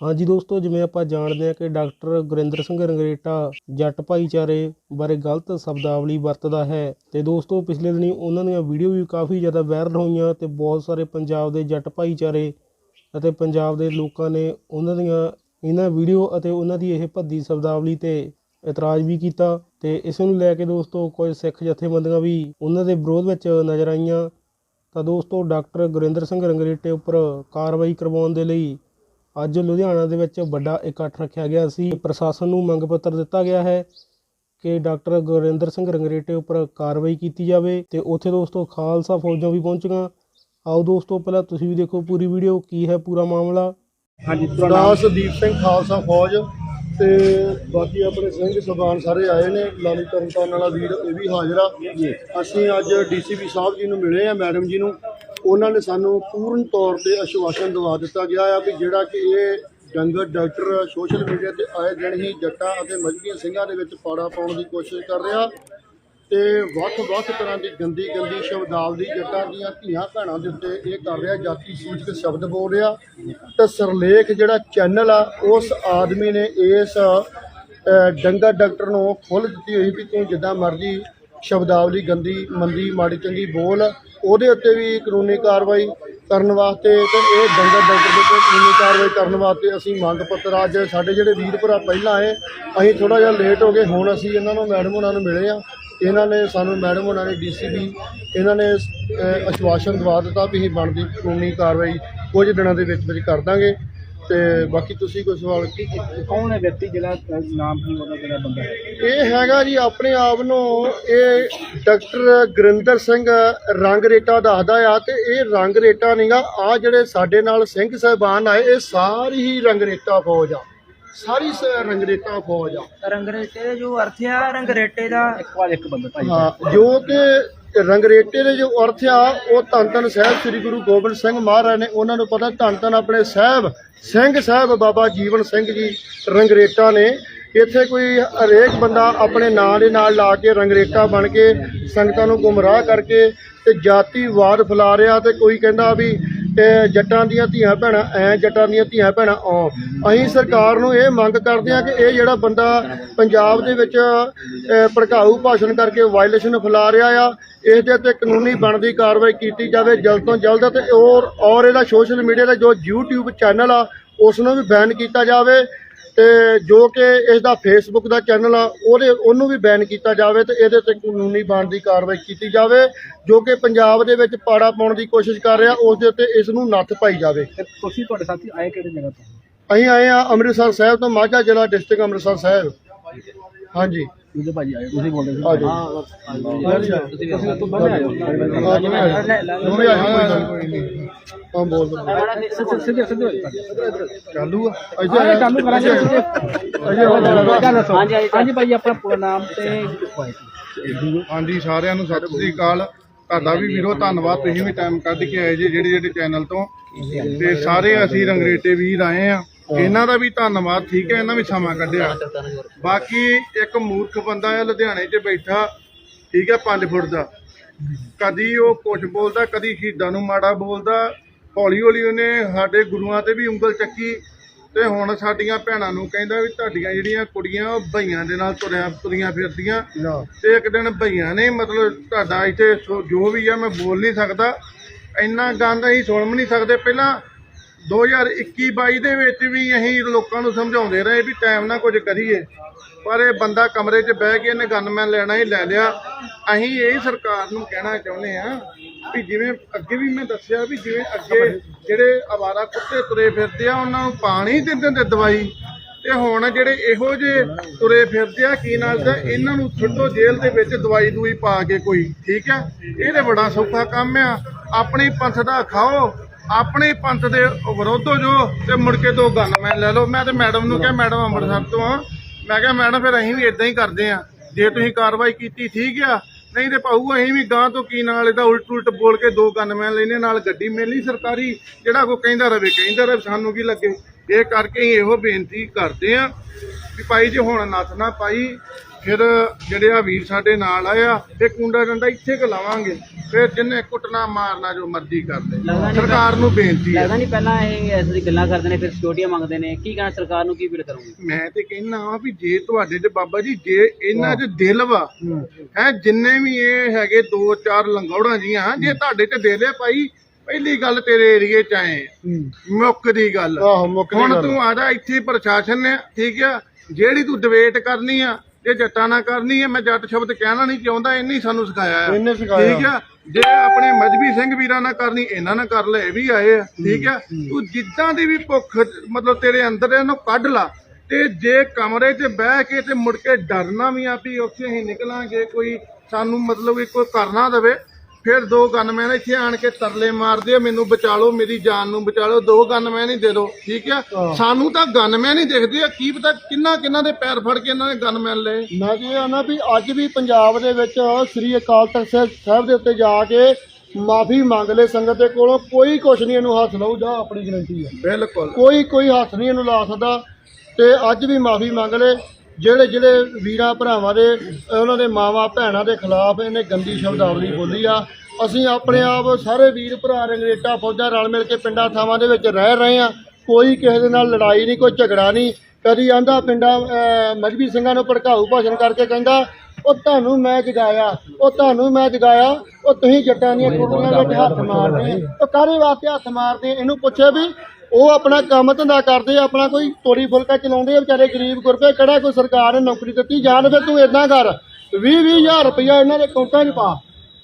ਹਾਂਜੀ ਦੋਸਤੋ, ਜਿਵੇਂ ਆਪਾਂ ਜਾਣਦੇ ਹਾਂ ਕਿ ਡਾਕਟਰ ਗੁਰਿੰਦਰ ਸਿੰਘ ਰੰਗਰੇਟਾ ਜੱਟ ਭਾਈਚਾਰੇ ਬਾਰੇ ਗਲਤ ਸ਼ਬਦਾਵਲੀ ਵਰਤਦਾ ਹੈ ਤੇ ਦੋਸਤੋ, ਪਿਛਲੇ ਦਿਨੀ ਉਹਨਾਂ ਦੀਆਂ ਵੀਡੀਓ ਵੀ ਕਾਫੀ ਜ਼ਿਆਦਾ ਵਾਇਰਲ ਹੋਈਆਂ ਤੇ ਬਹੁਤ ਸਾਰੇ ਪੰਜਾਬ ਦੇ ਜੱਟ ਭਾਈਚਾਰੇ ਅਤੇ ਪੰਜਾਬ ਦੇ ਲੋਕਾਂ ਨੇ ਉਹਨਾਂ ਦੀਆਂ ਇਹਨਾਂ ਵੀਡੀਓ ਅਤੇ ਉਹਨਾਂ ਦੀ ਇਹ ਭੱਦੀ ਸ਼ਬਦਾਵਲੀ ਤੇ ਇਤਰਾਜ਼ ਵੀ ਕੀਤਾ ਤੇ ਇਸ ਨੂੰ ਲੈ ਕੇ ਦੋਸਤੋ, ਕੁਝ ਸਿੱਖ ਜਥੇਬੰਦੀਆਂ ਵੀ ਉਹਨਾਂ ਦੇ ਵਿਰੋਧ ਵਿੱਚ ਨਜ਼ਰ ਆਈਆਂ। ਤਾਂ ਦੋਸਤੋ, ਡਾਕਟਰ ਗੁਰਿੰਦਰ ਸਿੰਘ ਰੰਗਰੇਟੇ ਉੱਪਰ ਕਾਰਵਾਈ ਕਰਵਾਉਣ ਦੇ ਲਈ ਅੱਜ ਲੁਧਿਆਣਾ ਦੇ ਵਿੱਚ ਵੱਡਾ ਇਕੱਠ ਰੱਖਿਆ ਗਿਆ ਸੀ। ਪ੍ਰਸ਼ਾਸਨ ਨੂੰ ਮੰਗ ਪੱਤਰ ਦਿੱਤਾ ਗਿਆ ਹੈ ਕਿ ਡਾਕਟਰ ਗੁਰਿੰਦਰ ਸਿੰਘ ਰੰਗਰੇਟੇ ਉੱਪਰ ਕਾਰਵਾਈ ਕੀਤੀ ਜਾਵੇ ਤੇ ਉੱਥੇ ਦੋਸਤੋ ਖਾਲਸਾ ਫੌਜਾਂ ਵੀ ਪਹੁੰਚੀਆਂ। ਆਓ ਦੋਸਤੋ ਪਹਿਲਾਂ ਤੁਸੀਂ ਵੀ ਦੇਖੋ ਪੂਰੀ ਵੀਡੀਓ ਕੀ ਹੈ ਪੂਰਾ ਮਾਮਲਾ। ਹਾਂਜੀ ਸਰਦਾਰ ਸੰਦੀਪ ਸਿੰਘ ਖਾਲਸਾ ਫੌਜ। ਤੇ ਬਾਕੀ ਆਪਣੇ ਸਿੰਘ ਸਬਾਨ ਸਾਰੇ ਆਏ ਨੇ, ਲਾਲੀ ਤਰਨਤਾਰਨ ਵਾਲਾ ਵੀਰ, ਇਹ ਵੀ ਹਾਜ਼ਰ ਆ। ਅਸੀਂ ਅੱਜ ਡੀਸੀਪੀ ਸਾਹਿਬ ਜੀ ਨੂੰ ਮਿਲੇ ਆ, ਮੈਡਮ ਜੀ ਨੂੰ। ਉਹਨਾਂ ਨੇ ਸਾਨੂੰ ਪੂਰਨ ਤੌਰ ਤੇ ਆਸ਼ਵਾਸਨ ਦਵਾ ਦਿੱਤਾ ਗਿਆ ਆ ਵੀ ਜਿਹੜਾ ਕਿ ਇਹ ਡੰਗਰ ਡਾਕਟਰ ਸੋਸ਼ਲ ਮੀਡੀਆ ਤੇ ਆਏ ਦਿਨ ਹੀ ਜੱਟਾਂ ਅਤੇ ਮਜਬੀਆਂ ਸਿੰਘਾਂ ਦੇ ਵਿੱਚ ਪਾੜਾ ਪਾਉਣ ਦੀ ਕੋਸ਼ਿਸ਼ ਕਰ ਰਿਹਾ। ਤੇ ਵੱਖ-ਵੱਖ ਤਰ੍ਹਾਂ ਦੀ ਗੰਦੀ ਗੰਦੀ ਸ਼ਬਦਾਵਲੀ ਜੱਟਾਂ ਦੀਆਂ ਧੀਆਂ ਭੈਣਾਂ ਦੇ ਉੱਤੇ ਇਹ ਕਰ ਰਿਹਾ, ਜਾਤੀ ਸੂਚਕ ਸ਼ਬਦ ਬੋਲ ਰਿਹਾ। ਤੇ ਸਰਲੇਖ ਜਿਹੜਾ ਚੈਨਲ ਆ, ਉਸ ਆਦਮੀ ਨੇ ਇਸ ਡੰਗਾ ਡਾਕਟਰ ਨੂੰ ਖੁੱਲ੍ਹ ਦਿੱਤੀ ਹੋਈ ਵੀ ਤੂੰ ਜਿੱਦਾਂ ਮਰਜ਼ੀ ਸ਼ਬਦਾਵਲੀ ਗੰਦੀ, ਮੰਦੀ, ਮਾੜੀ, ਚੰਗੀ ਬੋਲ। ਉਹਦੇ ਉੱਤੇ ਵੀ ਕਾਨੂੰਨੀ ਕਾਰਵਾਈ ਕਰਨ ਵਾਸਤੇ ਤੇ ਇਹ ਡੰਗਾ ਡਾਕਟਰ ਦੇ ਉੱਤੇ ਕਾਨੂੰਨੀ ਕਾਰਵਾਈ ਕਰਨ ਵਾਸਤੇ ਅਸੀਂ ਮੰਗ ਪੱਤਰ ਅੱਜ ਸਾਡੇ ਜਿਹੜੇ ਵੀਰ ਭਰਾ ਪਹਿਲਾਂ ਆਏ, ਅਸੀਂ ਥੋੜਾ ਜਿਹਾ ਲੇਟ ਹੋ ਗਏ, ਹੁਣ ਅਸੀਂ ਇਹਨਾਂ ਨੂੰ, ਮੈਡਮ ਉਹਨਾਂ ਨੂੰ ਮਿਲੇ ਆ। ਇਹਨਾਂ ਨੇ ਸਾਨੂੰ ਮੈਡਮ ਉਹਨਾਂ ਨੇ ਡੀਸੀਪੀ ਇਹਨਾਂ ਨੇ ਅ, ਆਸ਼ਵਾਸਨ ਦਵਾ ਦਿੱਤਾ ਵੀ ਅਸੀਂ ਬਣਦੀ ਕਾਨੂੰਨੀ ਕਾਰਵਾਈ ਕੁਝ ਦਿਨਾਂ ਦੇ ਵਿੱਚ ਵਿੱਚ ਕਰ ਦਾਂਗੇ। ਤੇ ਬਾਕੀ ਤੁਸੀਂ ਕੋਈ ਸਵਾਲ ਕੀ ਕੌਣ ਹੈ ਵਿਅਕਤੀ ਜਿਹੜਾ ਨਾਮ ਕੀ ਉਹਦਾ ਜਿਹੜਾ ਬੰਦਾ ਹੈ? ਇਹ ਹੈਗਾ ਜੀ ਆਪਣੇ ਆਪ ਨੂੰ ਇਹ ਡਾਕਟਰ ਗੁਰਿੰਦਰ ਸਿੰਘ ਰੰਗ ਰੇਟਾ ਦੱਸਦਾ ਆ ਤੇ ਇਹ ਰੰਗ ਰੇਟਾ ਨਹੀਂਗਾ ਆ ਜਿਹੜੇ ਸਾਡੇ ਨਾਲ ਸਿੰਘ ਸਾਹਿਬਾਨ ਆਏ ਇਹ ਸਾਰੀ ਹੀ ਰੰਗ ਰੇਟਾ ਫੌਜ ਆ। ਸਾਰੀ ਸ- ਰੰਗ ਰੇਟਾ ਫੌਜ ਆ। ਰੰਗਰੇਟੇ ਦੇ ਜੋ ਅਰਥ ਆ ਰੰਗਰੇਟੇ ਦਾ। ਇੱਕ ਵਾਰ ਇੱਕ ਬੰਦਾ ਭਾਈ। ਹਾਂ ਜੋ ਕਿ ਰੰਗਰੇਟੇ ਦੇ ਜੋ ਅਰਥ ਆ ਉਹ ਧੰਨ ਧੰਨ ਸਾਹਿਬ ਸ੍ਰੀ ਗੁਰੂ ਗੋਬਿੰਦ ਸਿੰਘ ਮਹਾਰਾਜ ਨੇ ਉਹਨਾਂ ਨੂੰ ਪਤਾ ਧੰਨ ਧੰਨ ਆਪਣੇ ਸਾਹਿਬ ਸਿੰਘ ਸਾਹਿਬ ਬਾਬਾ ਜੀਵਨ ਸਿੰਘ ਜੀ ਰੰਗਰੇਟਾ ਨੇ। ਇੱਥੇ ਕੋਈ ਹਰੇਕ ਬੰਦਾ ਆਪਣੇ ਨਾਂ ਦੇ ਨਾਲ ਲਾ ਕੇ ਰੰਗਰੇਟਾ ਬਣ ਕੇ ਸੰਗਤਾਂ ਨੂੰ ਗੁੰਮਰਾਹ ਕਰਕੇ ਤੇ ਜਾਤੀਵਾਦ ਫੈਲਾ ਰਿਹਾ ਤੇ ਕੋਈ ਕਹਿੰਦਾ ਵੀ ਇਹ ਜੱਟਾਂ ਦੀਆਂ ਧੀਆਂ ਭੈਣਾਂ, ਐ ਜੱਟਾਂ ਦੀਆਂ ਧੀਆਂ ਭੈਣਾਂ ਆ ਅਸੀਂ ਸਰਕਾਰ ਨੂੰ ਇਹ ਮੰਗ ਕਰਦੇ ਹਾਂ ਕਿ ਇਹ ਜਿਹੜਾ ਬੰਦਾ ਪੰਜਾਬ ਦੇ ਵਿੱਚ ਭੜਕਾਊ ਭਾਸ਼ਣ ਕਰਕੇ ਵਾਇਲੇਸ਼ਨ ਫੈਲਾ ਰਿਹਾ ਆ ਇਸ ਦੇ ਉੱਤੇ ਕਾਨੂੰਨੀ ਬਣਦੀ ਕਾਰਵਾਈ ਕੀਤੀ ਜਾਵੇ ਜਲਦ ਤੋਂ ਜਲਦ ਤੇ ਔਰ ਔਰ ਇਹਦਾ ਸੋਸ਼ਲ ਮੀਡੀਆ ਦਾ ਜੋ YouTube ਚੈਨਲ ਆ ਉਸ ਨੂੰ ਵੀ ਬੈਨ ਕੀਤਾ ਜਾਵੇ। ਤੇ ਜੋ ਕਿ ਇਸ ਦਾ ਫੇਸਬੁੱਕ ਦਾ ਚੈਨਲ ਆ ਉਹਦੇ ਉਹਨੂੰ ਵੀ ਬੈਨ ਕੀਤਾ ਜਾਵੇ ਤੇ ਇਹਦੇ ਤੇ ਕਾਨੂੰਨੀ ਬਣਦੀ ਕਾਰਵਾਈ ਕੀਤੀ ਜਾਵੇ ਜੋ ਕਿ ਪੰਜਾਬ ਦੇ ਵਿੱਚ ਪਾੜਾ ਪਾਉਣ ਦੀ ਕੋਸ਼ਿਸ਼ ਕਰ ਰਿਹਾ ਉਸ ਦੇ ਉੱਤੇ ਇਸ ਨੂੰ ਨੱਥ ਪਾਈ ਜਾਵੇ। ਤੁਸੀਂ ਤੁਹਾਡੇ ਸਾਥੀ ਆਏ ਕਿਹੜੀ ਜਗ੍ਹਾ ਤੋਂ? ਅਸੀਂ ਆਏ ਆ ਅੰਮ੍ਰਿਤਸਰ ਸਾਹਿਬ ਤੋਂ ਮਾਝਾ ਜ਼ਿਲ੍ਹਾ ਡਿਸਟ੍ਰਿਕਟ ਅੰਮ੍ਰਿਤਸਰ ਸਾਹਿਬ। ਹਾਂਜੀ। ਤੁਸੀਂ ਭਾਜੀ ਤੁਸੀਂ ਬੋਲਦੇ ਸੀ। ਤੁਸੀਂ ਦੋਵੇਂ ਦੋਵੇਂ ਕੋਈ ਨਹੀਂ। ਹਾਂ ਬੋਲ। ਸਿੱਧੇ ਸਿੱਧੇ ਚਾਲੂ ਆ। ਚਾਲੂ ਕਰਾਂਗੇ ਹਾਂਜੀ ਹਾਂਜੀ। ਭਾਈ ਆਪਣਾ ਪੂਰਾ ਨਾਮ ਤੇ ਹਾਂਜੀ ਸਾਰਿਆਂ ਨੂੰ ਸਤਿ ਸ੍ਰੀ ਅਕਾਲ। ਤੁਹਾਡਾ ਵੀ ਵੀਰੋ ਧੰਨਵਾਦ। ਤੁਸੀਂ ਵੀ ਟਾਈਮ ਕੱਢ ਕੇ ਆਏ ਜੇ ਜਿਹੜੇ ਜਿਹੜੇ ਚੈਨਲ ਤੋਂ। ਤੇ ਸਾਰੇ ਅਸੀਂ ਰੰਗਰੇਟੇ ਵੀਰ ਆਏ ਆ। ਇਹਨਾਂ ਦਾ ਵੀ ਧੰਨਵਾਦ ਠੀਕ ਹੈ ਇਹਨਾਂ ਵੀ ਸਮਾਂ ਕੱਢਿਆ। ਬਾਕੀ ਇੱਕ ਮੂਰਖ ਬੰਦਾ ਹੈ ਲੁਧਿਆਣੇ 'ਚ ਬੈਠਾ ਠੀਕ ਹੈ 5 ਫੁੱਟ ਦਾ। ਕਦੀ ਉਹ ਕੁਝ ਬੋਲਦਾ ਕਦੀ ਸ਼ਹੀਦਾਂ ਨੂੰ ਮਾੜਾ ਬੋਲਦਾ। ਹੌਲੀ ਹੌਲੀ ਉਹਨੇ ਸਾਡੇ ਗੁਰੂਆਂ ਤੇ ਵੀ ਉਂਗਲ ਚੱਕੀ ਤੇ ਹੁਣ ਸਾਡੀਆਂ ਭੈਣਾਂ ਨੂੰ ਕਹਿੰਦਾ ਵੀ ਤੁਹਾਡੀਆਂ ਜਿਹੜੀਆਂ ਕੁੜੀਆਂ ਉਹ ਭਈਆਂ ਦੇ ਨਾਲ ਤੁਰਿਆ ਤੁਰੀਆਂ ਫਿਰਦੀਆਂ। ਤੇ ਇੱਕ ਦਿਨ ਭਈਆਂ ਨੇ ਮਤਲਬ ਤੁਹਾਡਾ ਇੱਥੇ ਜੋ ਵੀ ਆ ਮੈਂ ਬੋਲ ਨਹੀਂ ਸਕਦਾ। ਇੰਨਾ ਗੰਦ ਅਸੀਂ ਸੁਣ ਵੀ ਨਹੀਂ ਸਕਦੇ। ਪਹਿਲਾਂ 2021 22 ਦੇ ਵਿੱਚ ਵੀ ਅਸੀਂ ਲੋਕਾਂ ਨੂੰ ਸਮਝਾਉਂਦੇ ਰਹੇ ਵੀ ਟਾਈਮ ਨਾਲ ਕੁਝ ਕਰੀਏ। ਪਰ ਇਹ ਬੰਦਾ ਕਮਰੇ 'ਚ ਬਹਿ ਕੇ ਇਹਨੇ ਗਨਮੈਨ ਲੈਣਾ ਹੀ ਲੈ ਲਿਆ। ਅਸੀਂ ਇਹ ਸਰਕਾਰ ਨੂੰ ਕਹਿਣਾ ਚਾਹੁੰਦੇ ਆ ਵੀ ਜਿਵੇਂ ਅੱਗੇ ਵੀ ਮੈਂ ਦੱਸਿਆ ਵੀ ਜਿਵੇਂ ਅੱਗੇ ਜਿਹੜੇ ਆਵਾਰਾ ਕੁੱਤੇ ਤੁਰੇ ਫਿਰਦੇ ਆ, ਉਹਨਾਂ ਨੂੰ ਪਾਣੀ ਦਿੰਦੇ ਹੁੰਦੇ ਦਵਾਈ। ਤੇ ਹੁਣ ਜਿਹੜੇ ਇਹੋ ਜਿਹੇ ਤੁਰੇ ਫਿਰਦੇ ਆ, ਕੀ ਨਾਲ ਦਾ, ਇਹਨਾਂ ਨੂੰ ਛੱਡੋ ਜੇਲ੍ਹ ਦੇ ਵਿੱਚ ਦਵਾਈ ਦੂਈ ਪਾ ਕੇ ਕੋਈ, ਠੀਕ ਹੈ ਇਹ ਤੇ ਬੜਾ ਸੌਖਾ ਕੰਮ ਆ। ਆਪਣੀ ਪੰਥ ਦਾ ਖਾਓ ਆਪਣੇ ਪੰਥ ਦੇ ਵਿਰੋਧ ਹੋ ਜੋ ਤੇ ਮੁੜ ਕੇ ਦੋ ਗਨਮੈਨ ਲੈ ਲਓ। ਮੈਂ ਤੇ ਮੈਡਮ ਨੂੰ ਕਿਹਾ, ਮੈਡਮ ਅੰਮ੍ਰਿਤਸਰ ਤੋਂ ਆ। ਮੈਂ ਕਿਹਾ, ਮੈਡਮ, ਫਿਰ ਅਸੀਂ ਵੀ ਇਦਾਂ ਹੀ ਕਰਦੇ ਆ। ਜੇ ਤੁਸੀਂ ਕਾਰਵਾਈ ਕੀਤੀ ਠੀਕ ਆ, ਨਹੀਂ ਤੇ ਭਾਊ ਅਸੀਂ ਵੀ ਗਾਂ ਤੋਂ ਕੀ ਨਾਲ ਇਹਦਾ ਉਲਟ ਉਲਟ ਬੋਲ ਕੇ ਦੋ ਗਨਮੈਨ ਲੈਨੇ ਨਾਲ ਗੱਡੀ ਮਿਲਣੀ ਸਰਕਾਰੀ, ਜਿਹੜਾ ਕੋ ਕਹਿੰਦਾ ਰਵੇ ਕਹਿੰਦਾ ਰਵੇ, ਸਾਨੂੰ ਕੀ ਲੱਗੇ? ਇਹ ਕਰਕੇ ਅਸੀਂ ਇਹੋ ਬੇਨਤੀ ਕਰਦੇ ਆ ਵੀ ਭਾਈ ਜੇ, ਹੁਣ ਨੱਥ ਨਾ ਪਾਈ। ਫਿਰ ਜਿਹੜੇ ਆ ਵੀਰ ਸਾਡੇ ਨਾਲ ਆਏ ਆ ਇਹ ਕੁੰਡਾ ਡੰਡਾ ਇੱਥੇ ਕ ਲਾਵਾਂਗੇ। ਫਿਰ ਜਿੰਨੇ ਕੁੱਟਣਾ ਮਾਰਨਾ ਜੋ ਮਰਜ਼ੀ ਕਰ ਲੈ। ਸਰਕਾਰ ਨੂੰ ਬੇਨਤੀ ਹੈ ਲੱਗਦਾ ਨਹੀਂ ਪਹਿਲਾਂ ਇਹ ਐਸੇ ਦੀ ਗੱਲਾਂ ਕਰਦੇ ਨੇ ਫਿਰ ਸਿਕਿਉਰਟੀਆਂ ਮੰਗਦੇ ਨੇ। ਕੀ ਕਹਿਣਾ ਸਰਕਾਰ ਨੂੰ ਕੀ ਅਪੀਲ ਕਰੋਗੇ? ਮੈਂ ਤੇ ਕਹਿੰਦਾ ਵਾਂ ਵੀ ਜੇ ਤੁਹਾਡੇ ਚ ਬਾਬਾ ਜੀ ਜੇ ਇਹਨਾਂ 'ਚ ਦਿਲ ਵਾ ਹੈ। ਜਿੰਨੇ ਵੀ ਇਹ ਹੈਗੇ ਦੋ ਚਾਰ ਲੰਗੌੜਾਂ ਜੀਆਂ ਜੇ ਤੁਹਾਡੇ 'ਚ ਦਿਲ ਹੈ ਭਾਈ ਪਹਿਲੀ ਗੱਲ ਤੇਰੇ ਏਰੀਏ 'ਚ ਆਏ। ਮੁੱਕ ਦੀ ਗੱਲ। ਹੁਣ। ਤੂੰ ਆ ਜਾ ਇੱਥੇ ਪ੍ਰਸ਼ਾਸਨ ਨੇ ਠੀਕ ਆ ਜਿਹੜੀ ਤੂੰ ਡਿਬੇਟ ਕਰਨੀ ਆ ਜੇ ਜੱਟਾਂ ਨਾਲ ਕਰਨੀ ਆ ਮੈਂ ਜੱਟ ਸ਼ਬਦ ਕਹਿਣਾ ਨਹੀਂ ਚਾਹੁੰਦਾ ਇਹਨੇ ਹੀ ਸਾਨੂੰ ਸਿਖਾਇਆ ਇਹਨੇ ਸਿਖਾਇਆ। ਠੀਕ ਆ ਜੇ ਆਪਣੇ ਮਜਬੀ ਸਿੰਘ ਵੀਰਾਂ ਨਾਲ ਕਰਨੀ ਇਹਨਾਂ ਨਾਲ ਕਰ ਲੈ ਇਹ ਵੀ ਆਏ ਆ। ਠੀਕ ਆ ਤੂੰ ਜਿੱਦਾਂ ਦੀ ਵੀ ਭੁੱਖ ਮਤਲਬ ਤੇਰੇ ਅੰਦਰ ਇਹਨੂੰ ਕੱਢ ਲਾ। ਤੇ ਜੇ ਕਮਰੇ 'ਚ ਬਹਿ ਕੇ ਤੇ ਮੁੜ ਕੇ ਡਰਨਾ ਵੀ ਆ ਵੀ ਉੱਥੇ ਅਸੀਂ ਨਿਕਲਾਂਗੇ ਕੋਈ ਸਾਨੂੰ ਮਤਲਬ ਵੀ ਕੋਈ ਕਰਨਾ ਦੇਵੇ ਫਿਰ ਦੋ ਗਨਮੈਨ ਇੱਥੇ ਆਣ ਕੇ ਤਰਲੇ ਮਾਰਦੇ ਆ ਮੈਨੂੰ ਬਚਾ ਲਓ ਮੇਰੀ ਜਾਨ ਨੂੰ ਬਚਾ ਲਓ ਦੋ ਗਨਮੈਨ ਹੀ ਦੇ ਦਿਓ ਠੀਕ ਆ? ਸਾਨੂੰ ਤਾਂ ਗਨਮੈਨ ਹੀ ਦਿਖਦੇ ਆ ਕੀ ਪਤਾ ਕਿੰਨਾ ਕਿੰਨਾ ਦੇ ਪੈਰ ਫੜ ਕੇ ਇਹਨਾਂ ਨੇ ਗਨਮੈਨ ਲਏ। ਮੈਂ ਜੀ ਆਨਾ ਵੀ ਅੱਜ ਵੀ ਪੰਜਾਬ ਦੇ ਵਿੱਚ ਸ੍ਰੀ ਅਕਾਲ ਤਖਤ ਸਾਹਿਬ- ਦੇ ਉੱਤੇ ਜਾ ਕੇ ਮਾਫੀ ਮੰਗ ਲੈ ਸੰਗਤ ਦੇ ਕੋਲੋਂ ਕੋਈ ਕੁਛ ਨਹੀਂ ਇਹਨੂੰ ਹੱਥ ਲਾਊ ਜਾ ਆਪਣੀ ਗਰੰਟੀ ਹੈ ਬਿਲਕੁਲ। ਕੋਈ ਕੋਈ ਹੱਥ ਨਹੀਂ ਇਹਨੂੰ ਲਾ ਸਕਦਾ ਤੇ ਅੱਜ ਵੀ ਮਾਫੀ ਮੰਗ ਲੈ ਜਿਹੜੇ ਜਿਹੜੇ ਵੀਰਾਂ ਭਰਾਵਾਂ ਦੇ ਉਹਨਾਂ ਦੇ ਮਾਵਾਂ ਭੈਣਾਂ ਦੇ ਖਿਲਾਫ ਇਹਨੇ ਗੰਦੀ ਸ਼ਬਦਾਵਲੀ ਬੋਲੀ ਆ। ਅਸੀਂ ਆਪਣੇ ਆਪ ਸਾਰੇ ਵੀਰ ਭਰਾ ਰੰਗਰੇਟਾ ਫੌਜਾਂ ਰਲ ਮਿਲ ਕੇ ਪਿੰਡਾਂ ਥਾਵਾਂ ਦੇ ਵਿੱਚ ਰਹਿ ਰਹੇ ਆ। ਕੋਈ ਕਿਸੇ ਦੇ ਨਾਲ ਲੜਾਈ ਨਹੀਂ ਕੋਈ ਝਗੜਾ ਨਹੀਂ। ਕਦੀ ਆਂਦਾ ਪਿੰਡਾਂ ਮਜਬੀ ਸਿੰਘਾਂ ਨੂੰ ਭੜਕਾਊ ਭਾਸ਼ਣ ਕਰਕੇ ਕਹਿੰਦਾ ਉਹ ਤੁਹਾਨੂੰ ਮੈਂ ਜਗਾਇਆ ਉਹ ਤੁਹਾਨੂੰ ਮੈਂ ਜਗਾਇਆ ਉਹ ਤੁਸੀਂ ਜੱਟਾਂ ਦੀਆਂ ਕੁੜੀਆਂ ਵਿੱਚ ਹੱਥ ਮਾਰਦੇ ਉਹ ਕਾਹਦੇ ਵਾਸਤੇ ਹੱਥ ਮਾਰਦੇ ਇਹਨੂੰ ਪੁੱਛੇ ਵੀ ਉਹ ਆਪਣਾ ਕੰਮ ਧੰਦਾ ਕਰਦੇ ਆਪਣਾ ਕੋਈ ਤੋਰੀ ਫੁਲਕਾ ਚਲਾਉਂਦੇ ਆ ਵਿਚਾਰੇ ਗਰੀਬ ਗੁਰਬੇ ਕਿਹੜਾ ਕੋਈ ਸਰਕਾਰ ਨੇ ਨੌਕਰੀ ਦਿੱਤੀ? ਜਾਣ ਫਿਰ ਤੂੰ ਇਦਾਂ ਕਰ 20 20000 ਰੁਪਇਆ ਇਹਨਾਂ ਦੇ ਅਕਾਊਂਟਾਂ 'ਚ ਪਾ।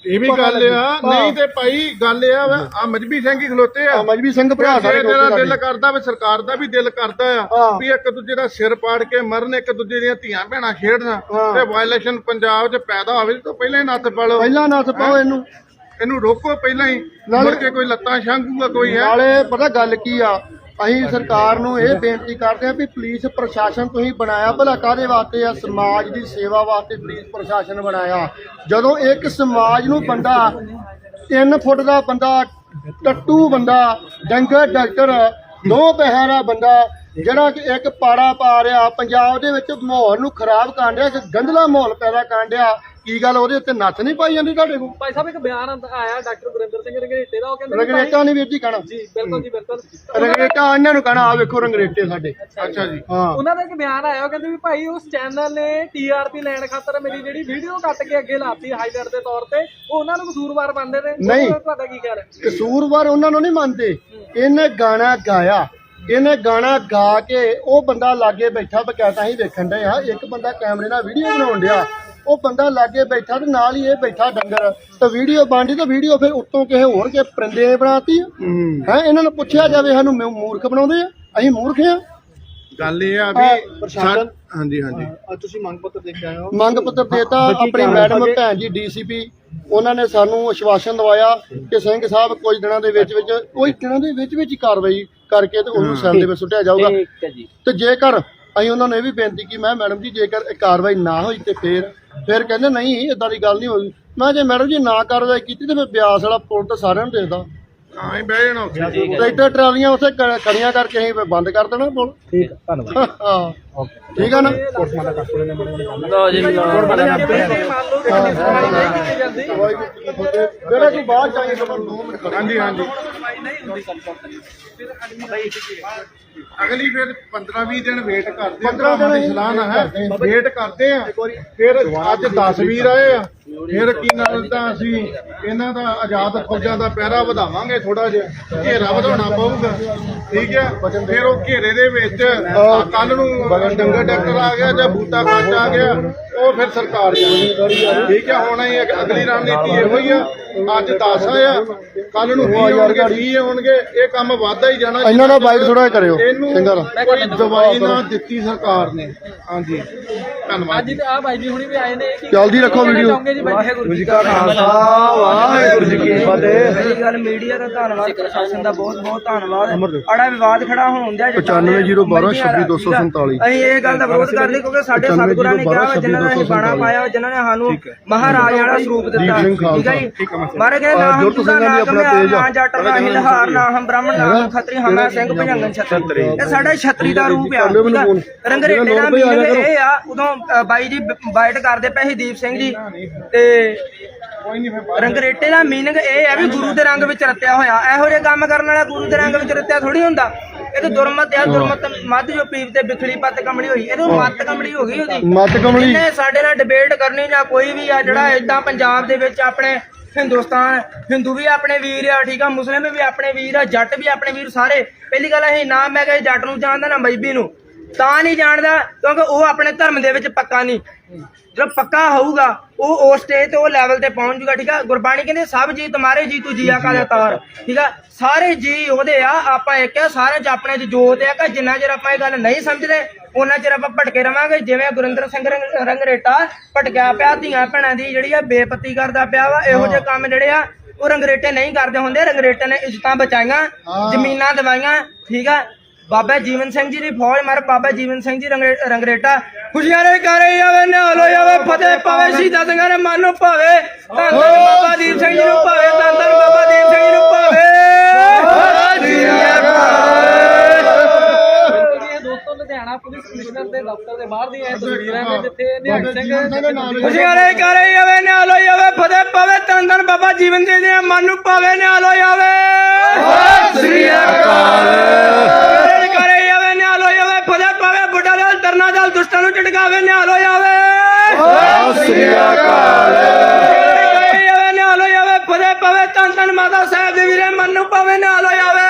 ਇਹ ਵੀ ਗੱਲ ਆ ਨਹੀਂ ਤੇ ਭਾਈ ਗੱਲ ਆ ਆ ਮਜਬੀ ਸਿੰਘ ਹੀ ਖਲੋਤੇ ਆ। ਮਜਬੀ ਸਿੰਘ ਭਰਾ ਸਾਰੇ ਜੇ ਤੇਰਾ ਦਿਲ। ਕਰਦਾ ਵੀ ਸਰਕਾਰ ਦਾ ਵੀ ਦਿਲ ਕਰਦਾ ਆ। ਵੀ ਇੱਕ ਦੂਜੇ ਦਾ ਸਿਰ ਪਾੜ ਕੇ ਮਰਨ ਇੱਕ ਦੂਜੇ ਦੀਆਂ ਧੀਆਂ ਭੈਣਾਂ ਖੇਡਣਾ। ਤੇ ਵਾਇਲੇਸ਼ਨ ਪੰਜਾਬ 'ਚ ਪੈਦਾ ਹੋਵੇ ਤਾਂ ਪਹਿਲਾਂ ਹੀ ਨੱਥ ਪਾਲੋ। ਪਹਿਲਾਂ ਨੱਥ ਪਾਓ ਇਹਨੂੰ। ਇਹਨੂੰ ਰੋਕੋ ਪਹਿਲਾਂ ਹੀ। ਮੁੜ ਕੇ ਕੋਈ ਲੱਤਾਂ ਛਾਂਗੂਗਾ ਕੋਈ ਹੈ? ਨਾਲੇ ਪਤਾ ਗੱਲ ਕੀ ਆ? ਅਸੀਂ ਸਰਕਾਰ ਨੂੰ ਇਹ ਬੇਨਤੀ ਕਰਦੇ ਆ ਵੀ ਪੁਲਿਸ ਪ੍ਰਸ਼ਾਸਨ ਤੁਸੀਂ ਬਣਾਇਆ ਭਲਾ ਕਾਦੇ ਵਾਸਤੇ ਆ? ਸਮਾਜ ਦੀ ਸੇਵਾ ਵਾਸਤੇ ਪੁਲਿਸ ਪ੍ਰਸ਼ਾਸਨ ਬਣਾਇਆ। ਜਦੋਂ ਇੱਕ ਸਮਾਜ ਨੂੰ ਬੰਦਾ 3 ਫੁੱਟ ਦਾ ਬੰਦਾ ਟੱਟੂ ਬੰਦਾ ਡੰਗਰ ਡਾਕਟਰ ਦੋ ਦਾ ਬੰਦਾ ਜਿਹੜਾ ਕਿ ਇੱਕ ਪਾੜਾ ਪਾ ਰਿਹਾ ਪੰਜਾਬ ਦੇ ਵਿੱਚ ਮਾਹੌਲ ਨੂੰ ਖਰਾਬ ਕਰਨ ਡਿਆ ਇੱਕ ਗੰਦਲਾ ਮਾਹੌਲ ਪੈਦਾ ਕਰਨ ਡਿਆ ਕੀ ਗੱਲ ਉਹਦੇ ਉੱਤੇ ਨੱਥ ਨਹੀਂ ਪਾਈ ਜਾਂਦੀ ਤੁਹਾਡੇ ਕੋਲ? ਭਾਈ ਸਾਹਿਬ ਇੱਕ ਬਿਆਨ ਆਂਦਾ- ਆਇਆ ਡਾਕਟਰ ਗੁਰਿੰਦਰ ਸਿੰਘ ਰੰਗਰੇਟੇ ਦਾ ਉਹ ਕਹਿੰਦੇ ਵੀ ਰੰਗਰੇਟਾ ਨਹੀਂ ਵੀਰ ਜੀ ਕਹਿਣਾ। ਜੀ ਬਿਲਕੁਲ ਜੀ ਬਿਲਕੁਲ। ਰੰਗਰੇਟਾ ਇਹਨਾਂ ਨੂੰ ਕਹਿਣਾ ਆ ਵੇਖੋ ਰੰਗਰੇਟੇ ਸਾਡੇ। ਅੱਛਾ ਜੀ। ਹਾਂ। ਉਹਨਾਂ ਦਾ ਇੱਕ ਬਿਆਨ ਆਇਆ ਉਹ ਕਹਿੰਦੇ ਵੀ ਭਾਈ ਉਸ ਚੈਨਲ ਨੇ ਟੀਆਰਪੀ ਲੈਣ ਖਾਤਰ ਮੇਰੀ ਜਿਹੜੀ ਵੀਡੀਓ ਕੱਟ ਕੇ ਅੱਗੇ ਲਾਤੀ ਹਾਈਲਾਈਟ ਦੇ ਤੌਰ ਤੇ ਉਹ ਉਹਨਾਂ ਨੂੰ ਕਸੂਰਵਾਰ ਮੰਨਦੇ ਨੇ? ਨਹੀਂ। ਤੁਹਾਡਾ ਕੀ ਖਿਆਲ ਹੈ? ਕਸੂਰਵਾਰ ਉਹਨਾਂ ਨੂੰ ਨਹੀਂ ਮੰਨਦੇ। ਇਹਨੇ ਗਾਣਾ ਗਾਇਆ। ਇਹਨੇ ਗਾਣਾ ਗਾ ਕੇ ਉਹ ਬੰਦਾ ਲਾਗੇ ਬੈਠਾ ਬਕਾਇਦਾ ਹੀ ਵੇਖਣ ਡਿਆ ਇੱਕ ਬੰਦਾ ਕੈਮਰੇ ਨਾਲ ਵੀਡੀਓ ਬਣਾਉਣ ਡਿਆ। ਉਹ ਬੰਦਾ ਲਾਗੇ ਬੈਠਾ ਤੇ ਨਾਲ ਹੀ ਇਹ ਬੈਠਾ ਡੰਗਰ। ਤੇ ਵੀਡੀਓ ਬਣਦੀ ਤੇ ਵੀਡੀਓ ਫਿਰ ਉੱਤੋਂ ਕਿਸੇ ਹੋਰ ਕੇ ਪਰਿੰਦੇ ਬਣਾਤੀ ਹੈ। ਇਹਨਾਂ ਨੂੰ ਪੁੱਛਿਆ ਜਾਵੇ ਸਾਨੂੰ ਮੂ- ਮੂਰਖ ਬਣਾਉਂਦੇ ਆ? ਅਸੀਂ ਮੂਰਖ ਆ। ਗੱਲ ਇਹ ਆ ਵੀ ਪ੍ਰਸ਼ਾਸਨ- ਸਾ- ਹਾਂਜੀ। ਹਾਂਜੀ ਅੱਜ ਤੁਸੀਂ ਮੰਗ ਪੱਤਰ ਦੇ ਕੇ ਆਏ ਹੋ। ਮੰਗ ਪੱਤਰ ਦੇਤਾ ਆਪਣੀ ਮੈਡਮ ਭੈਣ ਜੀ ਡੀਸੀਪੀ ਉਹਨਾਂ ਨੇ ਸਾਨੂੰ ਆਸ਼ਵਾਸਨ ਦਵਾਇਆ ਕਿ ਸਿੰਘ ਸਾਹਿਬ ਕੁਝ ਦਿਨਾਂ ਦੇ ਵਿੱਚ ਵਿੱਚ ਕੁਝ ਦਿਨਾਂ ਦੇ ਵਿੱਚ ਵਿੱਚ ਹੀ ਕਾਰਵਾਈ ਕਰਕੇ ਤੇ ਉਹਨੂੰ ਸੈੱਲ ਦੇ ਵਿੱਚ ਸੁੱਟਿਆ ਜਾਊਗਾ। ਠੀਕ ਹੈ ਜੀ। ਤੇ ਜੇਕਰ ਅਸੀਂ ਉਹਨਾਂ ਨੂੰ ਇਹ ਵੀ ਬੇਨਤੀ ਕੀ ਮੈਂ ਮੈਡਮ ਜੀ ਜੇਕਰ ਇਹ ਕਾਰਵਾਈ ਨਾ ਹੋਈ ਤੇ ਫੇਰ ਫਿਰ ਕਹਿੰਦੇ, ਨਹੀਂ ਇਦਾਂ ਦੀ ਗੱਲ ਨਹੀਂ ਹੋਈ। ਮੈਂ ਜੇ ਮੈਡਮ ਜੀ ਨਾ ਕਾਰਵਾਈ ਕੀਤੀ ਤੇ ਫਿਰ ਬਿਆਸ ਵਾਲਾ ਪੁਲ ਤਾਂ ਸਾਰਿਆਂ ਨੂੰ ਦੇਖਦਾ ਹਾਂ ਹੀ ਬਹਿ ਜਾਣਾ ਉੱਥੇ। ਟਰੈਕਟਰ ਟਰਾਲੀਆਂ ਉੱਥੇ ਕ- ਖੜੀਆਂ ਕਰਕੇ ਅਸੀਂ ਬੰਦ ਕਰ ਦੇਣਾ ਪੁਲ। ਠੀਕ ਧੰਨਵਾਦ। ਹਾਂ। ਠੀਕ ਆ ਨਾ? ਲਓ ਜੀ ਲਓ। ਮੰਨ ਲਓ। ਕਿ ਸਫ਼ਾਈ ਨਹੀਂ ਕੀਤੀ ਜਾਂਦੀ ਜਿਹੜਾ ਤੂੰ ਬਾਹਰ ਜਾਈਏ ਤਾਂ 2 ਮਿੰਟ ਖੜ੍ਹ। ਹਾਂਜੀ ਹਾਂਜੀ। ਅਗਲੀ ਫਿਰ 15 20 ਦਿਨ ਵੇਟ ਕਰਦੇ ਆ 15 ਦਿਨ ਦੀ ਸਲਾਹ ਨਾ ਹੈ। ਵੇਟ ਕਰਦੇ ਆ। ਫਿਰ ਅੱਜ 10 ਵੀਰ ਆਏ ਆ। ਫਿਰ ਕੀ ਨਾਲ ਤਾਂ ਅਸੀਂ ਇਹਨਾਂ ਦਾ ਆਜ਼ਾਦ ਫੌਜਾਂ ਦਾ ਪਹਿਰਾ ਵਧਾਵਾਂਗੇ ਥੋੜਾ ਜਿਹਾ ਘੇਰਾ ਵਧਾਉਣਾ ਪਊਗਾ। ਠੀਕ ਹੈ? ਫਿਰ ਉਹ ਘੇਰੇ ਦੇ ਵਿੱਚ ਕੱਲ ਨੂੰ ਡੰਗਰ ਡਾਕਟਰ ਆ ਗਿਆ ਜਾਂ ਬੂਟਾ ਖਾਚ ਆ ਗਿਆ ਉਹ ਫਿਰ ਸਰਕਾਰ ਜਾਣੀ। ਠੀਕ ਹੈ? ਹੁਣ ਇਹ ਅਗਲੀ ਰਣਨੀਤੀ ਇਹੋ ਹੀ ਆ। ਅੱਜ 10 ਆ ਕੱਲ ਨੂੰ 20 ਆਉਣਗੇ 20 ਆਉਣਗੇ ਇਹ ਕੰਮ ਵੱਧਦਾ ਹੀ ਜਾਣਾ। ਇਹਨਾਂ ਦਾ ਬਾਈਕ ਥੋੜਾ ਕਰਿਓ। ਸਿੰਗਰ ਕੋਈ ਦਵਾਈ ਨਾ ਦਿੱਤੀ ਸਰਕਾਰ ਨੇ। ਹਾਂਜੀ। ਧੰਨਵਾਦ ਅੱਜ ਤੇ ਆ ਭਾਈ ਜੀ ਹੁਣੀ ਵੀ ਆਏ ਨੇ। ਕੀ ਜਲਦੀ ਰੱਖੋ ਵੀਡੀਓ। ਵਾਹਿਗੁਰੂ ਜੀ ਕਾ ਖਾਲਸਾ। ਵਾਹਿਗੁਰੂ ਜੀ ਕੀ ਫਤਿਹ ਪਹਿਲੀ ਗੱਲ ਮੀਡੀਆ ਦਾ ਧੰਨਵਾਦ ਪ੍ਰਸ਼ਾਸਨ ਦਾ ਬਹੁਤ ਬਹੁਤ ਧੰਨਵਾਦ। ਅੜਾ ਵਿਵਾਦ ਖੜਾ ਹੋਣ ਦਿਆ 95 012 26 247 ਅਸੀਂ ਇਹ ਗੱਲ ਦਾ ਵਿਰੋਧ ਕਰਦੇ ਕਿਉਂਕਿ ਸਾਡੇ ਸਤਿਗੁਰਾਂ ਨੇ ਕਿਹਾ ਜਿਨ੍ਹਾਂ ਦਾ ਦਾ ਅਸੀਂ ਬਾਣਾ ਪਾਇਆ ਜਿਨ੍ਹਾਂ ਨੇ ਸਾਨੂੰ ਮਹਾਰਾਜ ਵਾਲਾ ਸਰੂਪ ਦਿੱਤਾ। ਠੀਕ ਹੈ ਜੀ? ਮਹਾਰਾਜ। ਕਹਿੰਦੇ ਨਾ ਹਮ ਗੁਰਪ੍ਰੀਤ ਜੁਦਾ ਸਿੰਘਾਂ ਨਾ ਦੀ ਆਪਣਾ ਕਮਿਆ ਤੇਜ ਆ। ਨਾ ਜੱਟ ਨਾ ਹੀ ਲਹਾਰ ਨਾ ਹਮ ਬ੍ਰਾਹਮਣ ਨਾ ਖੱਤਰੀ ਹਮਾ ਸਿੰਘ ਭਜੰਗਨ ਛਤਰੀ। ਇਹ ਸਾਡਾ ਛਤਰੀ ਦਾ ਰੂਪ ਆ? ਰੰਗਰੇਟੇ ਦਾ ਮੀਨਿੰਗ ਇਹ ਆ ਉਦੋਂ ਬਾਈ ਜੀ ਬਾਈਟ ਕਰਦੇ ਪਏ ਸੀ ਦੀਪ ਸਿੰਘ ਜੀ। ਤੇ ਰੰਗਰੇਟੇ ਦਾ ਮੀਨਿੰਗ ਇਹ ਹੈ ਵੀ ਗੁਰੂ ਦੇ ਰੰਗ ਵਿੱਚ ਰਤਿਆ ਹੋਇਆ। ਇਹੋ ਜਿਹੇ ਕੰਮ ਕਰਨ ਵਾਲਾ ਗੁਰੂ ਦੇ ਰੰਗ ਵਿੱਚ ਰਤਿਆ ਥੋੜੀ ਹੁੰਦਾ। ਇਹ ਤਾਂ ਦੁਰਮਤ ਆ ਦੁਰਮਤ ਮੱਧ ਜੋ ਪੀਪ ਤੇ ਬਿਖਲੀ ਪੱਤ ਕਮੜੀ ਹੋਈ ਇਹ ਤਾਂ ਮੱਤ ਕਮੜੀ ਹੋ ਗਈ ਉਹਦੀ। ਮੱਤ ਕਮਲੀ ਜਿਹਨੇ ਸਾਡੇ ਨਾਲ ਡਿਬੇਟ ਕਰਨੀ ਜਾਂ ਕੋਈ ਵੀ ਆ ਜਿਹੜਾ ਇਦਾਂ ਪੰਜਾਬ ਦੇ ਵਿੱਚ ਆਪਣੇ ਹਿੰਦੁਸਤਾਨ ਹਿੰਦੂ ਵੀ ਆਪਣੇ ਵੀਰ ਆ ਠੀਕ ਆ ਮੁਸਲਿਮ ਵੀ ਆਪਣੇ ਵੀਰ ਆ ਜੱਟ ਵੀ ਆਪਣੇ ਵੀਰ ਸਾਰੇ। ਪਹਿਲੀ ਗੱਲ ਇਹ ਨਾ ਮੈਂ ਕਹੇ ਜੱਟ ਨੂੰ ਜਾਣਦਾ ਨਾ ਮਜਬੀ ਨੂੰ। ਤਾਂ ਨਹੀਂ ਜਾਣਦਾ ਕਿਉਂਕਿ ਉਹ ਆਪਣੇ ਧਰਮ ਦੇ ਵਿੱਚ ਪੱਕਾ ਨਹੀਂ। ਜਦੋਂ ਪੱਕਾ ਹੋਊਗਾ ਉਹ ਉਸ ਸਟੇਜ ਤੇ ਉਹ ਲੈਵਲ ਤੇ ਪਹੁੰਚ ਜੂਗਾ ਠੀਕ ਆ? ਗੁਰਬਾਣੀ ਕਹਿੰਦੇ ਸਭ ਜੀ ਤੁਮਾਰੇ ਜੀ ਤੂੰ ਜੀਆ ਕਾ ਤਾਰ ਠੀਕ ਆ? ਸਾਰੇ ਜੀ ਉਹਦੇ ਆ ਆਪਾਂ ਇੱਕ ਆ ਸਾਰੇ ਚ ਆਪਣੇ ਚ ਜੋਤ ਆ ਕਿ ਜਿੰਨਾ ਚਿਰ ਆਪਾਂ ਇਹ ਗੱਲ ਨਹੀਂ ਸਮਝਦੇ ਉਹਨਾਂ ਚਿਰ ਆਪਾਂ ਭਟਕੇ ਰਵਾਂਗੇ। ਜਿਵੇਂ ਗੁਰਿੰਦਰ ਸਿੰਘ ਰੰਗ- ਰੰਗਰੇਟਾ ਭਟਕਿਆ ਪਿਆ ਧੀਆਂ ਭੈਣਾਂ ਦੀ ਜਿਹੜੀ ਆ ਬੇਪਤੀ ਕਰਦਾ ਪਿਆ ਵਾ ਇਹੋ ਜਿਹੇ ਕੰਮ ਜਿਹੜੇ ਆ ਉਹ ਰੰਗਰੇਟੇ ਨਹੀਂ ਕਰਦੇ ਹੁੰਦੇ। ਰੰਗਰੇਟੇ ਨੇ ਇੱਜ਼ਤਾਂ ਬਚਾਈਆਂ ਜ਼ਮੀਨਾਂ ਦਵਾਈਆਂ ਠੀਕ ਆ? ਬਾਬਾ ਜੀਵਨ ਸਿੰਘ ਜੀ ਦੀ ਫੌਜ ਮਾਰ ਬਾਬਾ ਜੀਵਨ ਸਿੰਘ ਜੀ ਰੰਗਰੇ- ਰੰਗਰੇਟਾ। ਖੁਸ਼ੀਆਰੇ ਕਰੇ ਜਾਵੇ ਨਿਹਾਲ ਹੋ ਜਾਵੇ ਫਤਿਹ ਪਾਵੇ ਸ਼ਹੀਦਾਂ ਸਿੰਘਾਂ ਦੇ ਮਨ ਨੂੰ ਭਾਵੇ ਧੰਨ ਧੰਨ ਬਾਬਾ ਦੀਪ ਸਿੰਘ ਜੀ ਨੂੰ ਭਾਵੇ ਧੰਨ ਧੰਨ ਬਾਬਾ ਦੀਪ ਸਿੰਘ ਜੀ ਨੂੰ ਭਾਵੇ। ਇਹ ਦੋਸਤੋ ਲੁਧਿਆਣਾ ਪੁਲਿਸ ਕਮਿਸ਼ਨਰ ਦੇ ਦਫ਼ਤਰ ਦੇ ਬਾਹਰ ਦੀਆਂ ਇਹ ਤਸਵੀਰਾਂ ਨੇ ਜਿੱਥੇ ਨਿਹੰਗ ਸਿੰਘ ਖੁਸ਼ੀਆਰੇ ਕਰੇ ਜਾਵੇ ਨਿਹਾਲ ਹੋ ਜਾਵੇ ਫਤਿਹ ਪਾਵੇ ਧੰਨ ਧੰਨ ਬਾਬਾ ਜੀਵਨ ਸਿੰਘ ਜੀ ਦੇ ਮਨ ਨੂੰ ਭਾਵੇ ਨਿਹਾਲ ਹੋ ਜਾਵੇ ਸ੍ਰੀ ਅਕਾਲ ਕਰੇ ਜਾਵੇ ਨਿਹਾਲ ਹੋ ਜਾਵੇ ਫਤਿਹ ਪਾਵੇ ਬੁੱਢਾ ਦਲ ਦੁਸ਼ਟਾਂ ਨੂੰ ਝਟਕਾਵੇ ਨਿਹਾਲ ਹੋ ਜਾਵੇ ਸ੍ਰੀ ਅਕਾਲ। ਕਰੇ ਜਾਵੇ ਨਿਹਾਲ ਹੋ ਜਾਵੇ ਫਤਿਹ ਪਾਵੇ ਧੰਨ ਧੰਨ ਮਾਤਾ ਸਾਹਿਬ ਦੇ ਵੀਰੇ ਮਨ ਨੂੰ ਭਾਵੇ ਨਿਹਾਲ ਹੋ ਜਾਵੇ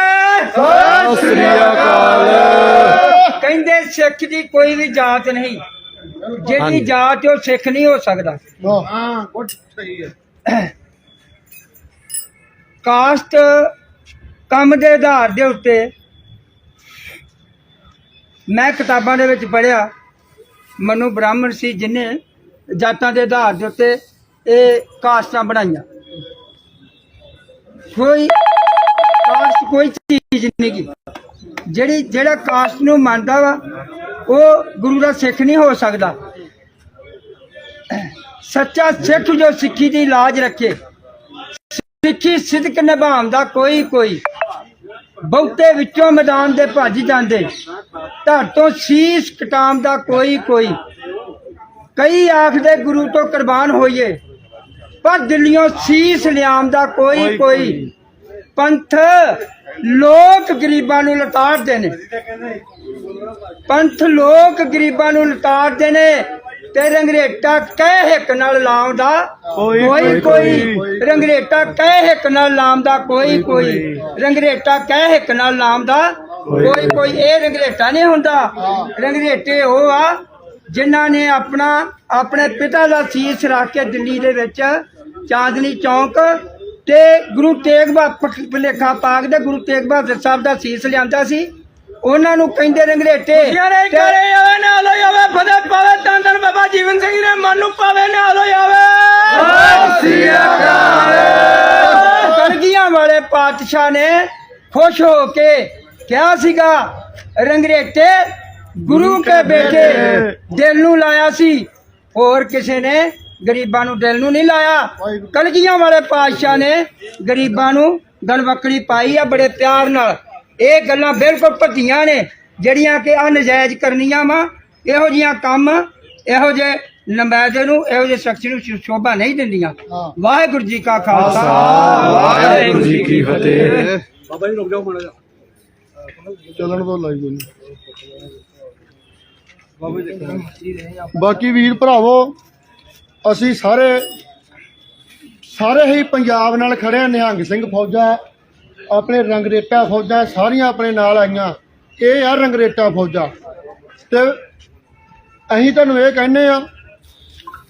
ਕਹਿੰਦੇ ਸਿੱਖ ਦੀ ਕੋਈ ਵੀ ਜਾਤ ਨਹੀਂ। ਜਿਹੜੀ ਜਾਤ ਉਹ ਸਿੱਖ ਨਹੀਂ ਹੋ ਸਕਦਾ। ਹਾਂ ਗੁੱਡ ਸਹੀ ਹੈ। ਕਾਸਟ ਕੰਮ ਦੇ ਆਧਾਰ ਦੇ ਉੱਤੇ ਮੈਂ ਕਿਤਾਬਾਂ ਦੇ ਵਿੱਚ ਪੜ੍ਹਿਆ। ਮਨੂ ਬ੍ਰਾਹਮਣ ਸੀ ਜਿਨੇ ਜਾਤਾਂ ਦੇ ਆਧਾਰ ਦੇ ਉੱਤੇ ਇਹ ਕਾਸਟਾਂ ਬਣਾਈਆਂ। ਕੋਈ ਕਾਸਟ ਕੋਈ ਚੀਜ਼ ਨਹੀਂ ਗੀ। ਜਿਹੜੀ, ਜਿਹੜਾ ਕਾਸਟ ਨੂੰ ਮੰਨਦਾ ਵਾ, ਉਹ ਗੁਰੂ ਦਾ ਸਿੱਖ ਨਹੀਂ ਹੋ ਸਕਦਾ। ਸੱਚਾ ਸਿੱਖ ਜੋ ਸਿੱਖੀ ਦੀ ਲਾਜ ਰੱਖੇ, ਸਿੱਖੀ ਸਿਦਕ ਨਿਭਾਉਣ ਕੋਈ ਕੋਈ ਬਹੁਤੇ ਵਿੱਚੋਂ ਮੈਦਾਨ ਦੇ ਭੱਜ ਜਾਂਦੇ। ਧੜ ਤੋਂ ਸੀਸ ਕਟਾਮ ਦਾ ਕੋਈ ਕੋਈ। ਕਈ ਆਖਦੇ ਗੁਰੂ ਤੋਂ ਕੁਰਬਾਨ ਹੋਈਏ ਪਰ ਦਿੱਲੀੋਂ ਸੀਸ ਲਿਆਮ ਦਾ ਕੋਈ ਕੋਈ ਪੰਥ ਲੋਕ ਗਰੀਬਾਂ ਨੂੰ ਲਤਾੜਦੇ ਨੇ। ਪੰਥ ਲੋਕ ਗਰੀਬਾਂ ਨੂੰ ਲਤਾੜਦੇ ਨੇ। ਤੇ ਰੰਗਰੇਟਾ ਕਹਿ ਹਿੱਕ ਨਾਲ ਲਾਉਂਦਾ ਕੋਈ ਕੋਈ ਰੰਗਰੇਟਾ ਕਹਿ ਹਿੱਕ ਨਾਲ ਲਾਉਂਦਾ ਕੋਈ ਕੋਈ ਰੰਗਰੇਟਾ ਕਹਿ ਹਿੱਕ ਨਾਲ ਲਾਉਂਦਾ ਕੋਈ ਕੋਈ ਇਹ ਰੰਗਰੇਟਾ ਨਹੀਂ ਹੁੰਦਾ। ਰੰਗਰੇਟੇ ਉਹ ਆ ਜਿਨ੍ਹਾਂ ਨੇ ਆਪਣਾ ਆਪਣੇ ਪਿਤਾ ਦਾ ਸੀਸ ਰੱਖ ਕੇ ਦਿੱਲੀ ਦੇ ਵਿੱਚ ਚਾਂਦਨੀ ਚੌਂਕ ਤੇ ਗੁਰੂ ਤੇਗ ਬਹਾਦਰ ਭੁਲੇਖਾ ਪਾਕ ਦੇ ਗੁਰੂ ਤੇਗ ਬਹਾਦਰ ਸਾਹਿਬ ਦਾ ਸੀਸ ਲਿਆਂਦਾ ਸੀ। ਉਹਨਾਂ ਨੂੰ ਕਹਿੰਦੇ ਰੰਗਰੇਟੇ ਯਾਰੇ ਕਰੇ ਜਾਵੇ ਨਾਲ ਹੋ ਜਾਵੇ ਫਤਿਹ ਪਾਵੇ ਤਨ ਤਨ ਬਾਬਾ ਜੀਵਨ ਸਿੰਘ ਨੇ ਮਨ ਨੂੰ ਪਾਵੇ ਨਾਲ ਹੋ ਜਾਵੇ ਸ੍ਰੀ ਅਕਾਲ। ਕਲਗੀਆਂ ਵਾਲੇ ਪਾਤਸ਼ਾਹ ਨੇ ਖੁਸ਼ ਹੋ ਕੇ ਕਿਹਾ ਸੀਗਾ ਰੰਗਰੇਟੇ ਗੁਰੂ ਕੇ ਬੇਟੇ ਦਿਲ ਨੂੰ ਲਾਇਆ ਸੀ। ਹੋਰ ਕਿਸੇ ਨੇ ਗਰੀਬਾਂ ਨੂੰ ਦਿਲ ਨੂੰ ਨਹੀਂ ਲਾਇਆ। ਕਲਗੀਆਂ ਵਾਲੇ ਪਾਤਸ਼ਾਹ ਨੇ ਗਰੀਬਾਂ ਨੂੰ ਗਣਵੱਕੜੀ ਪਾਈ ਆ ਬੜੇ ਪਿਆਰ ਨਾਲ। ਇਹ ਗੱਲਾਂ ਬਿਲਕੁਲ ਭੱਦੀਆਂ ਨੇ ਜਿਹੜੀਆਂ ਕਿ ਆ ਨਜਾਇਜ਼ ਕਰਨੀਆਂ ਵਾ। ਇਹੋ ਜੀਆਂ ਕੰਮ ਇਹੋ ਜੇ ਨੰਬੈਦੇ ਨੂੰ ਇਹੋ ਜਿਹੇ ਸ਼ਖਸ ਨੂੰ ਸ਼ੋਭਾ ਨਹੀਂ ਦਿੰਦੀਆਂ। ਵਾਹਿਗੁਰੂ ਜੀ ਕਾ ਖਾਲਸਾ। ਵਾਹਿਗੁਰੂ ਜੀ ਕੀ ਫਤਿਹ। ਚੱਲਣ ਤੋਂ ਲਾਈ ਕੋਈ ਬਾਕੀ ਵੀਰ ਭਰਾਵੋ ਅਸੀਂ ਸਾਰੇ ਸਾਰੇ ਹੀ ਪੰਜਾਬ ਨਾਲ ਖੜੇ ਨਿਹੰਗ ਸਿੰਘ ਫੌਜਾਂ ਆਪਣੇ ਰੰਗਰੇਟਾ ਫੌਜਾਂ ਸਾਰੀਆਂ ਆਪਣੇ ਨਾਲ ਆਈਆਂ। ਇਹ ਆ ਰੰਗਰੇਟਾ ਫੌਜਾਂ। ਤੇ ਅਸੀਂ ਤੁਹਾਨੂੰ ਇਹ ਕਹਿੰਦੇ ਆ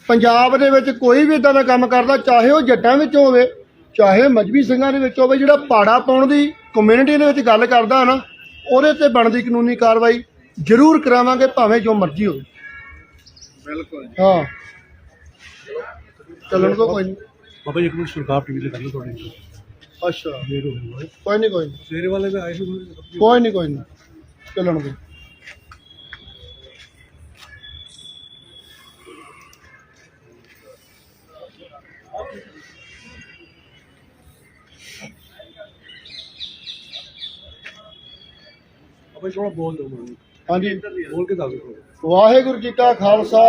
ਪੰਜਾਬ ਦੇ ਵਿੱਚ ਕੋਈ ਵੀ ਇਦਾਂ ਦਾ ਕੰਮ ਕਰਦਾ ਚਾਹੇ ਉਹ ਜੱਟਾਂ ਵਿੱਚ ਹੋਵੇ ਚਾਹੇ ਮਜਬੀ ਸਿੰਘਾਂ ਦੇ ਵਿੱਚ ਹੋਵੇ ਜਿਹੜਾ ਪਾੜਾ ਪਾਉਣ ਦੀ ਕਮਿਊਨਿਟੀ ਦੇ ਵਿੱਚ ਗੱਲ ਕਰਦਾ ਨਾ ਉਹਦੇ ਤੇ ਬਣਦੀ ਕਾਨੂੰਨੀ ਕਾਰਵਾਈ ਜ਼ਰੂਰ ਕਰਾਵਾਂਗੇ ਭਾਵੇਂ ਜੋ ਮਰਜ਼ੀ ਹੋਵੇ। ਬਿਲਕੁਲ ਹਾਂ। ਚੱਲਣ ਤੋਂ ਕੋਈ ਨਹੀਂ ਬਾਬਾ ਜੀ ਇੱਕ ਮਿੰਟ ਸਰਕਾਰ ਟੀਵੀ ਤੇ ਕਰ ਲਓ ਤੁਹਾਡੇ ਅੱਛਾ। ਲੇਟ ਹੋ ਕੋਈ ਨਹੀਂ ਕੋਈ ਨਹੀਂ ਕੋਈ ਨਹੀਂ ਕੋਈ ਨਹੀਂ ਥੋੜਾ ਬੋਲ ਵਾਹਿਗੁਰੂ ਜੀ ਕਾ ਖਾਲਸਾ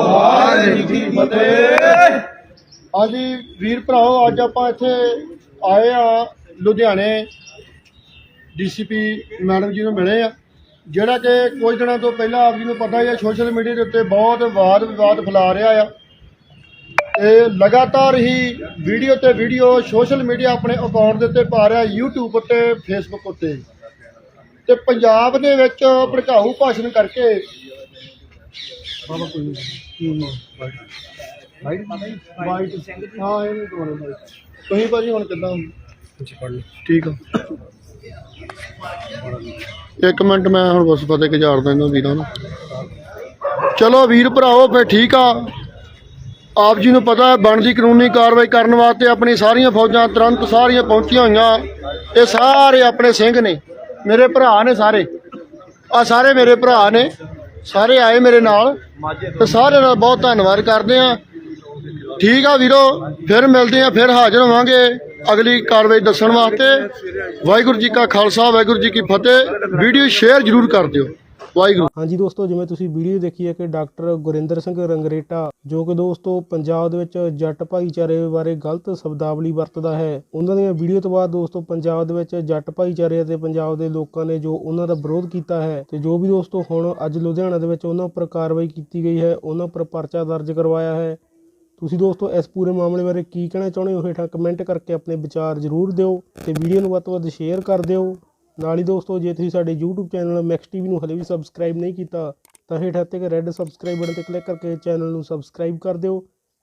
ਵਾਹਿਗੁਰੂ ਜੀ ਕੀ ਫਤਿਹ। ਹਾਂਜੀ ਵੀਰ ਭਰਾਓ ਅੱਜ ਆਪਾਂ ਇੱਥੇ ਆਏ ਆ ਲੁਧਿਆਣੇ ਡੀਸੀਪੀ ਮੈਡਮ ਜੀ ਨੂੰ ਮਿਲੇ ਆ। ਜਿਹੜਾ ਕਿ ਕੁਝ ਦਿਨਾਂ ਤੋਂ ਪਹਿਲਾਂ ਆਪ ਜੀ ਨੂੰ ਪਤਾ ਹੀ ਹੈ ਸੋਸ਼ਲ ਮੀਡੀਆ ਦੇ ਉੱਤੇ ਬਹੁਤ ਵਾਦ ਵਿਵਾਦ ਫੈਲਾ ਰਿਹਾ ਆ। ਇਹ ਲਗਾਤਾਰ ਹੀ ਵੀਡੀਓ ਤੇ ਵੀਡੀਓ ਸੋਸ਼ਲ ਮੀਡੀਆ ਆਪਣੇ ਅਕਾਊਂਟ ਦੇ ਉੱਤੇ ਪਾ ਰਿਹਾ, YouTube ਉੱਤੇ, Facebook ਉੱਤੇ। ਤੇ ਪੰਜਾਬ ਦੇ ਵਿੱਚ ਭੜਕਾਊ ਭਾਸ਼ਣ ਕਰਕੇ ਬਾਬਾ ਕੋਈ ਨਹੀਂ ਵਾਈਟ ਹਾਂ ਇਹ ਨਹੀਂ ਦੋਣੇ ਬਾਈਟ ਤੁਸੀਂ ਭਾਜੀ ਹੁਣ ਕਿੱਦਾਂ ਕੁਝ ਪੜ ਲਓ। ਠੀਕ ਆ। ਇੱਕ ਮਿੰਟ ਮੈਂ ਹੁਣ ਬਸ ਫਤਿਹ ਗੁਜ਼ਾਰਦਾ ਇਹਨਾਂ ਵੀਰਾਂ ਨੂੰ। ਚਲੋ ਵੀਰ ਭਰਾਓ ਫੇ ਠੀਕ ਆ। ਆਪ ਜੀ ਨੂੰ ਪਤਾ ਹੈ ਬਣਦੀ ਕਾਨੂੰਨੀ ਕਾਰਵਾਈ ਕਰਨ ਵਾਸਤੇ ਆਪਣੀ ਸਾਰੀਆਂ ਫੌਜਾਂ ਤੁਰੰਤ ਸਾਰੀਆਂ ਪਹੁੰਚੀਆਂ ਹੋਈਆਂ। ਇਹ ਸਾਰੇ ਆਪਣੇ ਸਿੰਘ ਨੇ। ਮੇਰੇ ਭਰਾ ਨੇ ਸਾਰੇ। ਆ ਸਾਰੇ ਮੇਰੇ ਭਰਾ ਨੇ। ਸਾਰੇ ਆਏ ਮੇਰੇ ਨਾਲ। ਤੇ ਸਾਰਿਆਂ ਦਾ ਬਹੁਤ ਧੰਨਵਾਦ ਕਰਦੇ ਆ ਠੀਕ ਆ ਵੀਰੋ, ਫਿਰ ਮਿਲਦੇ ਆ, ਫਿਰ ਹਾਜ਼ਰ ਹੋਵਾਂਗੇ। ਅਗਲੀ ਕਾਰਵਾਈ ਦੱਸਣ ਵਾਸਤੇ। ਵਾਹਿਗੁਰੂ ਜੀ ਕਾ ਖਾਲਸਾ, ਵਾਹਿਗੁਰੂ ਜੀ ਕੀ ਫਤਿਹ। ਵੀਡੀਓ ਸ਼ੇਅਰ ਜ਼ਰੂਰ ਕਰ ਦਿਓ। ਵਾਹਿਗੁਰੂ। ਹਾਂਜੀ ਦੋਸਤੋ, ਜਿਵੇਂ ਤੁਸੀਂ ਵੀਡੀਓ ਦੇਖੀ ਹੈ ਕਿ ਡਾਕਟਰ ਗੁਰਿੰਦਰ ਸਿੰਘ ਰੰਗਰੇਟਾ, ਜੋ ਕਿ ਦੋਸਤੋ ਪੰਜਾਬ ਦੇ ਵਿੱਚ ਜੱਟ ਭਾਈਚਾਰੇ ਬਾਰੇ ਗਲਤ ਸ਼ਬਦਾਵਲੀ ਵਰਤਦਾ ਹੈ, ਉਹਨਾਂ ਦੀਆਂ ਵੀਡੀਓ ਤੋਂ ਬਾਅਦ ਦੋਸਤੋ ਪੰਜਾਬ ਦੇ ਵਿੱਚ ਜੱਟ ਭਾਈਚਾਰੇ ਅਤੇ ਪੰਜਾਬ ਦੇ ਲੋਕਾਂ ਨੇ ਜੋ ਉਹਨਾਂ ਦਾ ਵਿਰੋਧ ਕੀਤਾ ਹੈ ਤੇ ਜੋ ਵੀ ਦੋਸਤੋ ਹੁਣ ਅੱਜ ਲੁਧਿਆਣਾ ਦੇ ਵਿੱਚ ਉਹਨਾਂ ਉੱਪਰ ਕਾਰਵਾਈ ਕੀਤੀ ਗਈ ਹੈ, ਉਹਨਾਂ ਉੱਪਰ ਪਰਚਾ ਦਰਜ ਕਰਵਾਇਆ ਹੈ। ਤੁਸੀਂ ਦੋਸਤੋ, ਇਸ ਪੂਰੇ ਮਾਮਲੇ ਬਾਰੇ ਕੀ ਕਹਿਣਾ ਚਾਹੁੰਦੇ ਹੋ? ਹੇਠਾਂ ਕਮੈਂਟ ਕਰਕੇ ਆਪਣੇ ਵਿਚਾਰ ਜ਼ਰੂਰ ਦਿਓ ਤੇ ਵੀਡੀਓ ਨੂੰ ਵੱਧ ਤੋਂ ਵੱਧ ਸ਼ੇਅਰ ਕਰ ਦਿਓ। ਨਾਲ ਹੀ ਦੋਸਤੋ, ਜੇ ਤੁਸੀਂ ਸਾਡੇ YouTube ਚੈਨਲ ਮੈਕਸ ਟੀਵੀ ਨੂੰ ਹਲੇ ਵੀ ਸਬਸਕ੍ਰਾਈਬ ਨਹੀਂ ਕੀਤਾ, ਤਾਂ ਹੇਠਾਂ ਤੇ ਇੱਕ ਰੈੱਡ ਸਬਸਕ੍ਰਾਈਬ ਬਟਨ ਤੇ ਕਲਿੱਕ ਕਰਕੇ ਚੈਨਲ ਨੂੰ ਸਬਸਕ੍ਰਾਈਬ ਕਰ ਦਿਓ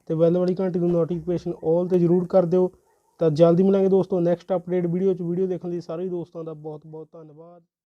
ਤੇ ਬੈਲ ਵਾਲੀ ਘੰਟੀ ਨੂੰ ਨੋਟੀਫਿਕੇਸ਼ਨ ਆਲ ਤੇ ਜ਼ਰੂਰ ਕਰ ਦਿਓ। ਤਾਂ ਜਲਦੀ ਮਿਲਾਂਗੇ ਦੋਸਤੋ ਨੈਕਸਟ ਅਪਡੇਟ ਵੀਡੀਓ 'ਚ। ਵੀਡੀਓ ਦੇਖਣ ਲਈ ਸਾਰੇ ਦੋਸਤਾਂ ਦਾ ਬਹੁਤ ਬਹੁਤ ਧੰਨਵਾਦ।